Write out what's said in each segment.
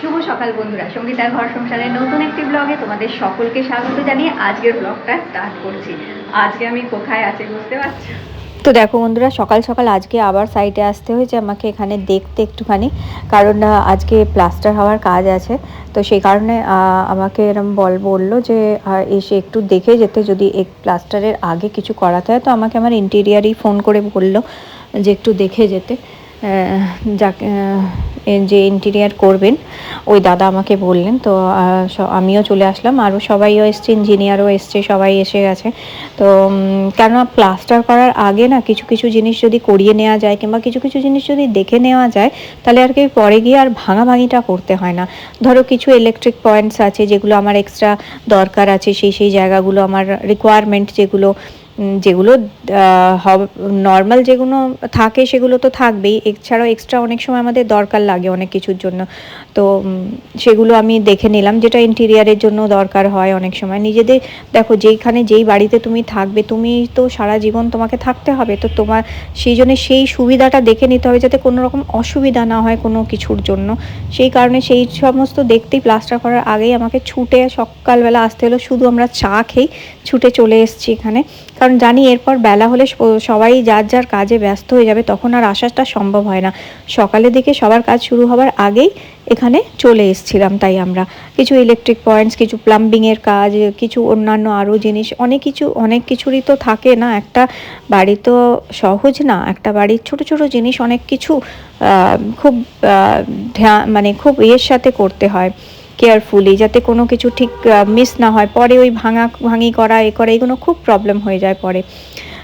শুভ সকাল বন্ধুরা। সঙ্গীতার ঘর সংসারের নতুন একটি ব্লগে তোমাদের সকলকে স্বাগত জানিয়ে আজকের ব্লগটা স্টার্ট করছি। আজকে আমি কোথায় আছি বুঝতে পারছ? তো দেখো বন্ধুরা, সকাল সকাল আজকে আবার সাইটে আসতে হয়েছে আমাকে এখানে দেখতে একটুখানি। কারণ আজকে প্লাস্টার হওয়ার কাজ আছে। তো সেই কারণে আমাকে এরম বল বলল যে এসে একটু দেখে যেতে। যদি এক প্লাস্টারের আগে কিছু করাতে হয়, তো আমাকে আমার ইন্টেরিয়ারই ফোন করে বলল যে একটু দেখে যেতে। যাকে যে ইন্টেরিয়ার করবেন, ওই দাদা আমাকে বললেন। তো আমিও চলে আসলাম। আরও সবাইও এসছে ইঞ্জিনিয়ারও এসছে, সবাই এসে গেছে। তো কেননা প্লাস্টার করার আগে না কিছু কিছু জিনিস যদি করিয়ে নেওয়া যায় কিংবা কিছু কিছু জিনিস যদি দেখে নেওয়া যায়, তাহলে আর কি পরে গিয়ে আর ভাঙাভাঙিটা করতে হয় না। ধরো কিছু ইলেকট্রিক পয়েন্টস আছে, যেগুলো আমার এক্সট্রা দরকার আছে, সেই সেই জায়গাগুলো আমার রিকোয়ারমেন্ট যেগুলো যেগুলো নর্মাল যেগুলো থাকে সেগুলো তো থাকবেই। এছাড়াও এক্সট্রা অনেক সময় আমাদের দরকার লাগে অনেক কিছুর জন্য। তো সেগুলো আমি দেখে নিলাম, যেটা ইন্টেরিয়ারের জন্য দরকার হয় অনেক সময়। নিজেদের, দেখো যেইখানে যেই বাড়িতে তুমি থাকবে, তুমি তো সারা জীবন তোমাকে থাকতে হবে। তো তোমার, সেই জন্য সেই সুবিধাটা দেখে নিতে হবে যাতে কোনো রকম অসুবিধা না হয় কোনো কিছুর জন্য। সেই কারণে সেই সমস্ত দেখতেই প্লাস্টার করার আগেই আমাকে ছুটে সকালবেলা আসতে হলো। শুধু আমরা চা খেয়েই ছুটে চলে এসেছি এখানে। কারণ জানি এরপর বেলা হলে সবাই যার যার কাজে ব্যস্ত হয়ে যাবে, তখন আর আসাটা সম্ভব হয় না। সকালের দিকে সবার কাজ শুরু হওয়ার আগেই এখানে চলে এসেছিলাম, তাই আমরা। কিছু ইলেকট্রিক পয়েন্টস কিছু প্লাম্বিংয়ের কাজ, কিছু অন্যান্য আরও জিনিস, অনেক কিছু, অনেক কিছুরই তো থাকে না। একটা বাড়ি তো সহজ না, একটা বাড়ির ছোট ছোট জিনিস অনেক কিছু খুব মানে খুব ইয়ের সাথে করতে হয়। কেয়ারফুলি যাতে কোনো কিছু ঠিক মিস না হয়। পরে ওই ভাঙা, ভাঙি করা, এ করা, এগুলো খুব প্রবলেম হয়ে যায় পরে।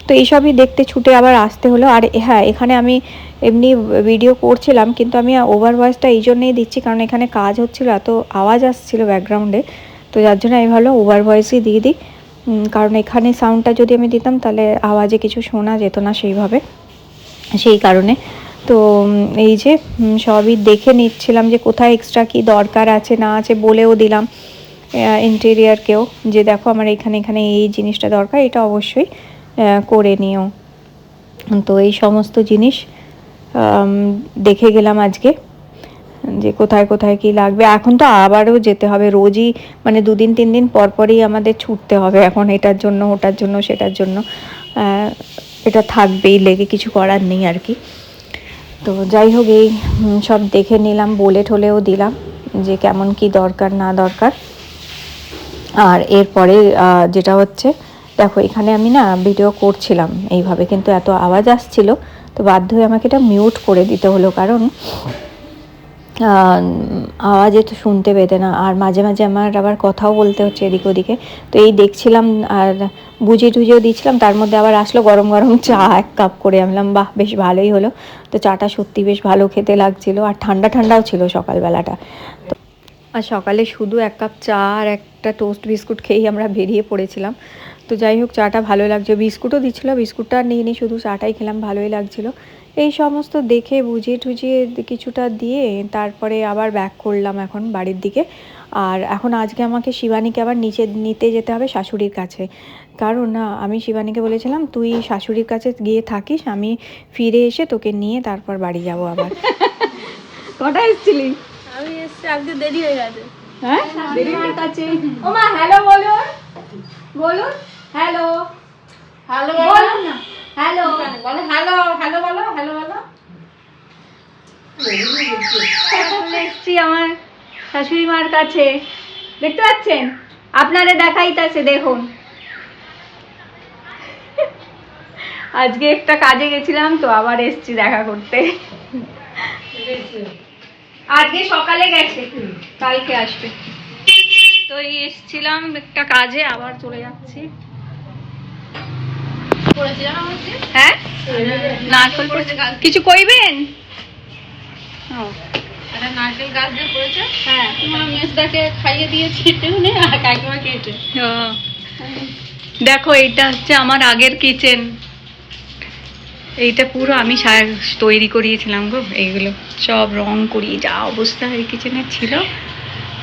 তো এইসবই দেখতে ছুটে আবার আসতে হলো। আর হ্যাঁ এখানে আমি এমনি ভিডিও করছিলাম, কিন্তু আমি ওভার ভয়েসটা এই জন্যেই দিচ্ছি, কারণ এখানে কাজ হচ্ছিল, এত আওয়াজ আসছিল ব্যাকগ্রাউন্ডে তো যার জন্য আমি ভালো ওভার ভয়েসই দিয়ে দিই। কারণ এখানে সাউন্ডটা যদি আমি দিতাম, তাহলে আওয়াজে কিছু শোনা যেত না সেইভাবে। সেই কারণে তো এই যে সবই দেখে নিচ্ছিলাম যে কোথায় এক্সট্রা কি দরকার আছে, না আছে বলেও দিলাম ইন্টেরিয়ারকেও যে দেখো আমার এখানে এখানে এই জিনিসটা দরকার, এটা অবশ্যই করে নিও। তো এই সমস্ত জিনিস দেখে গেলাম আজকে, যে কোথায় কোথায় কি লাগবে। এখন তো আবারও যেতে হবে, রোজই মানে দুদিন, তিন দিন পর পরই আমাদের ছুটতে হবে, এখন এটার জন্য, ওটার জন্য, সেটার জন্য এটা থাকবেই, লেগে কিছু করার নেই আর কি। তো যাই হোক, এই সব দেখে নিলাম, বলে ঠলেও দিলাম যে কেমন কি দরকার, না দরকার। আর এরপরে যেটা হচ্ছে, দেখো, এখানে আমি না ভিডিও করছিলাম এইভাবে, কিন্তু এত আওয়াজ আসছিল, তো বাধ্য হয়ে আমাকে এটা মিউট করে দিতে হলো, কারণ আওয়াজে তো শুনতে পেতে না আর মাঝে মাঝে আমার আবার কথাও বলতে হচ্ছে এদিক ওদিকে। তো এই দেখছিলাম আর বুঝিয়ে টুজিয়েও দিচ্ছিলাম, তার মধ্যে আবার আসলো গরম গরম চা, এক কাপ করে আমি বললাম বাহ, বেশ ভালোই হলো। তো চাটা সত্যি বেশ ভালো খেতে লাগছিল আর ঠান্ডা ঠান্ডাও ছিল সকালবেলাটা। তো আর সকালে শুধু এক কাপ চা আর একটা টোস্ট বিস্কুট খেয়েই আমরা বেরিয়ে পড়েছিলাম। তো যাই হোক, চাটা ভালো লাগছে। বিস্কুটও দিচ্ছিল, বিস্কুটটা নিয়ে নিই শুধু চাটাই খেলাম, ভালোই লাগছিল। এই সমস্ত দেখে বুঝিয়ে টুজিয়ে কিছুটা দিয়ে তারপরে আবার ব্যাক করলাম এখন বাড়ির দিকে। আর এখন আজকে আমাকে শিবানীকে আবার নিচে নিতে যেতে হবে শাশুড়ির কাছে। কারণ না আমি শিবানীকে বলেছিলাম তুই শাশুড়ির কাছে গিয়ে থাকিস আমি ফিরে এসে তোকে নিয়ে তারপর বাড়ি যাব আবার। কটা এসেছিলি? আমি এসছি আজকে দেরি হয়ে গেছে। হ্যাঁ? দেরি হয়ে কাছে ও মা হ্যালো বলুন। বলুন। হ্যালো। হ্যালো বলুন না হ্যালো বলো হ্যালো হ্যালো বলো হ্যালো বলো চলে এসছি আমার শাশুড়ি মার কাছে। দেখতে পাচ্ছেন? আপনারে দেখাইতাছে দেখুন আজকে একটা কাজে গেছিলাম তো আবার এসছি দেখা করতে। আজকে সকালে গেছে। কালকে আসবে। তো এই এসছিলাম একটা কাজে আবার চলে যাচ্ছি। হ্যাঁ? নারকল কিছু কইবেন? ও, একটা নারকেল গাছ দিয়ে করেছে হ্যাঁ। তোমার মেজদাকে খাইয়ে দিয়েছি টেনে আর কাকিমা খেয়েছে। দেখো এইটা হচ্ছে আমার আগের কিচেন এইটা পুরো আমি সা- তৈরি করিয়েছিলাম গো এইগুলো সব রং করিয়ে যা অবস্থা এই কিচেনের ছিল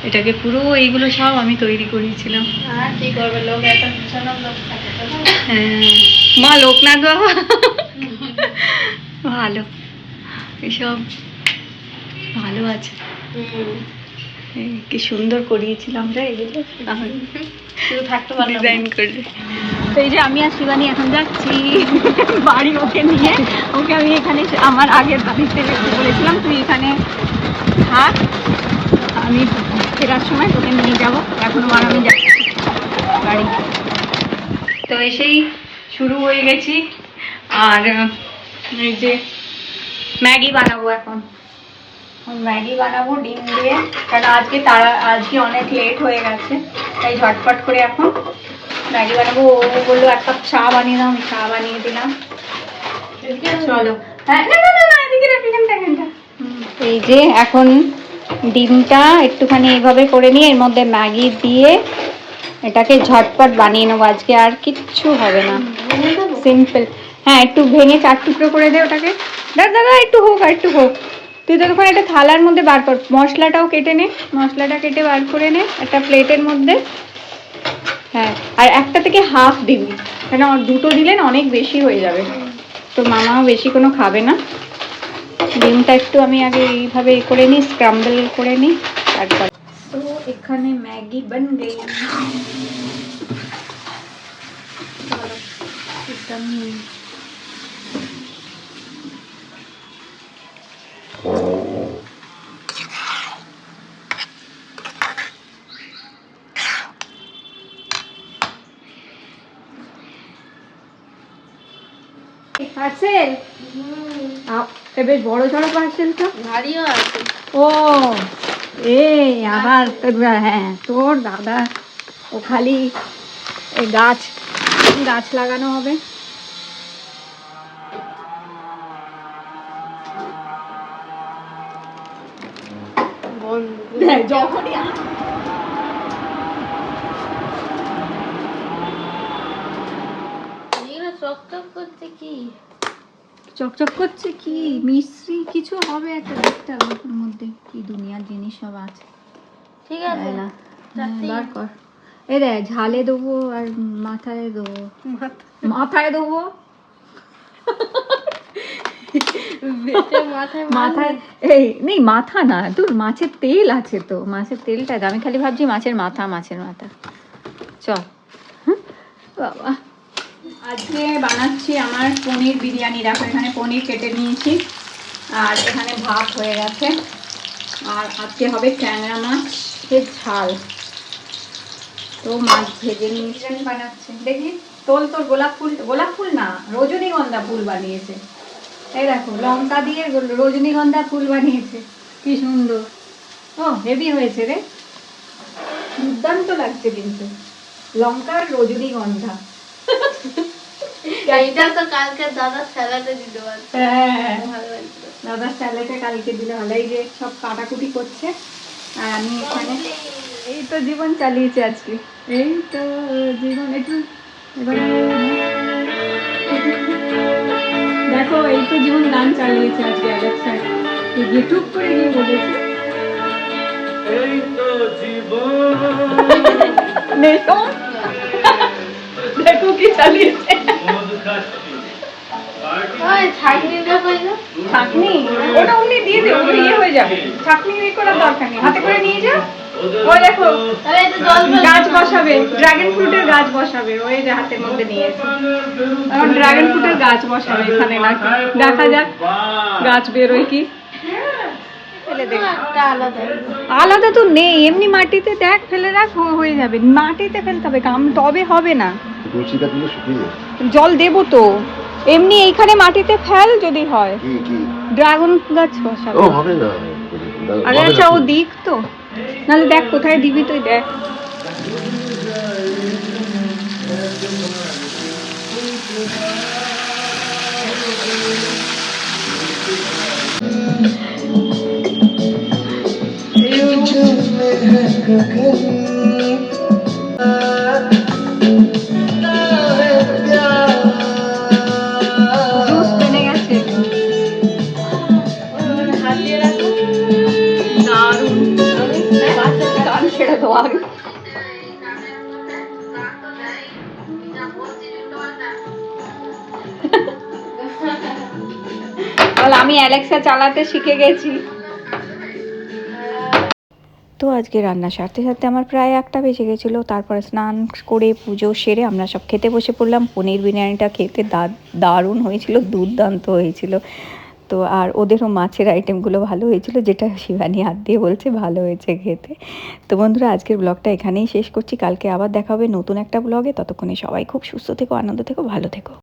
এটাকে পুরো এইগুলো সব আমি তৈরি করিয়েছিলাম। হ্যাঁ। হ্যাঁ, মা লোকনাথ বাবা ভালো। এসব ভালো আছে। কি সুন্দর করিয়েছিলাম রে এগুলো। থাকতে ডিজাইন করে তো এই যে আমি আর শিবানী এখন যাচ্ছি বাড়ি ওকে নিয়ে। ওকে আমি এখানে আমার আগের বাড়িতে বলেছিলাম তুই এখানে থাক। আমি ফেরার সময় তোকে নিয়ে যাব। এখন আর আমি যাচ্ছি বাড়ি। তো এসেই শুরু হয়ে গেছি। আর এই যে ম্যাগি বানাবো এখন। ম্যাগি বানাবো ডিম দিয়ে। কারণ আজকে তারা আজকে অনেক লেট হয়ে গেছে তাই ঝটপট করে এখন ম্যাগি বানাবো। ও বলল এক কাপ চা বানিয়ে দাও আমি চা বানিয়ে দিলাম। চলো। হ্যাঁ না না না এদিকে এই যে এখন ডিমটা একটুখানি এইভাবে করে নিয়ে এর মধ্যে ম্যাগি দিয়ে এটাকে ঝটপট বানিয়ে নেব। আজকে আর কিচ্ছু হবে না। সিম্পল হ্যাঁ একটু ভেঙে চার টুকরো করে দে ওটাকে। দাদা দাদা একটু হোক আর একটু হোক। তুই ততক্ষণ একটা থালার মধ্যে বার কর মশলাটাও কেটে নে মশলাটা কেটে বার করে নে একটা প্লেটের মধ্যে। হ্যাঁ আর একটা থেকে হাফ দিবি কেন দুটো দিলে না অনেক বেশি হয়ে যাবে। তো মামাও বেশি কোনো খাবে না। ডিমটা একটু আমি আগে এইভাবে এ করে নিই স্ক্রাম্বল করে নিই তারপর। তো এখানে ম্যাগি বন গই পার্সেল এ বেশ বড় সড়ো পার্সেল তো ভারীও আছে। ও এই আবার হ্যাঁ তোর দাদা ও খালি গাছ গাছ লাগানো হবে। যখনই এগুলো চকচক করছে কি? চকচক করছে কি? মিশ্রি কিছু হবে একটা দেখতে হবে ওর মধ্যে। কি দুনিয়ার জিনিস সব আছে। ঠিক আছে। না হ্যাঁ, বার কর। এই দেখ ঝালে দেবো আর মাথায় দেবো। মাথায় দেবো? মাথায় মাথায় এই নেই মাথা না। তোর মাছের তেল আছে তো। মাছের তেলটা। আমি খালি ভাবছি মাছের মাথা মাছের মাথা। চল। বাবা। আজকে বানাচ্ছি আমার পনির বিরিয়ানি। দেখো, এখানে পনির কেটে নিয়েছি। আর এখানে ভাত হয়ে গেছে। আর আজকে হবে ট্যাংরা মাছের ঝাল। তো মাছ ভেজে নিয়েছি। বানাচ্ছে। দেখি, তোল তোর গোলাপ ফুল। গোলাপ ফুল না, রজনীগন্ধা ফুল বানিয়েছে। এই দেখো, লঙ্কা দিয়ে রজনীগন্ধা ফুল বানিয়েছে। কি সুন্দর। ও, হেভি হয়েছে রে। দুর্দান্ত লাগছে কিন্তু। লঙ্কা আর রজনীগন্ধা। এইটা তো কালকে দাদা স্যালাডে দিতে পারছে হ্যাঁ। দাদা স্যালাডে কালকে দিলে ভালো। এই যে সব কাটাকুটি করছে আর আমি এখানে এই তো জীবন চালিয়েছে আজকে। এই তো জীবন একটু এবার দেখো এই তো জীবন গান চালিয়েছে আজকে অ্যালেক্সা ইউটিউব করে গিয়ে বলেছে। দেখো দেখো কি চালিয়েছে ছাকনি ওটা দিয়ে ওগুলো ইয়ে হয়ে যাবে। ছাকনি ইয়ে করার দরকার নেই। হাতে করে নিয়ে যা। ওই দেখো তাহলে এটা জল ফেল গাছ বসাবে ড্রাগন ফ্রুটের গাছ বসাবে ওই যে হাতের মধ্যে এখন ড্রাগন ফ্রুটের গাছ বসাবে এখানে নাকি? দেখা যাক গাছ বেরোয় কি। আলাদা। তো নেই এমনি মাটিতে দেখ ফেলে রাখ হয়ে যাবে। মাটিতে ফেলতে হবে গাম তবে হবে না। দিলে শুকিয়ে জল দেবো তো। এমনি এইখানে মাটিতে ফেল যদি হয়। কি কি? ড্রাগন গাছ বসাবে। ও হবে না আরে আচ্ছা ও দিক তো। নাহলে দেখ কোথায় দিবি তুই দেখ। জুস ছেড়ে দেওয়া আমি অ্যালেক্সা চালাতে শিখে গেছি। তো আজকে রান্না সারতে সারতে আমার প্রায় একটা বেজে গেছিল, তারপরে স্নান করে পুজো সেরে আমরা সব খেতে বসে পড়লাম। পনির বিরিয়ানিটা খেতে দারুণ হয়েছিল, দুর্দান্ত হয়েছিল। তো আর ওদেরও মাছের আইটেমগুলো ভালো হয়েছিল, যেটা শিবানী হাত দিয়ে বলছে ভালো হয়েছে খেতে। তো বন্ধুরা, আজকের ব্লগটা এখানেই শেষ করছি। কালকে আবার দেখা হবে নতুন একটা ব্লগে ততক্ষণে সবাই খুব সুস্থ থেকো, আনন্দ থেকো, ভালো থেকো।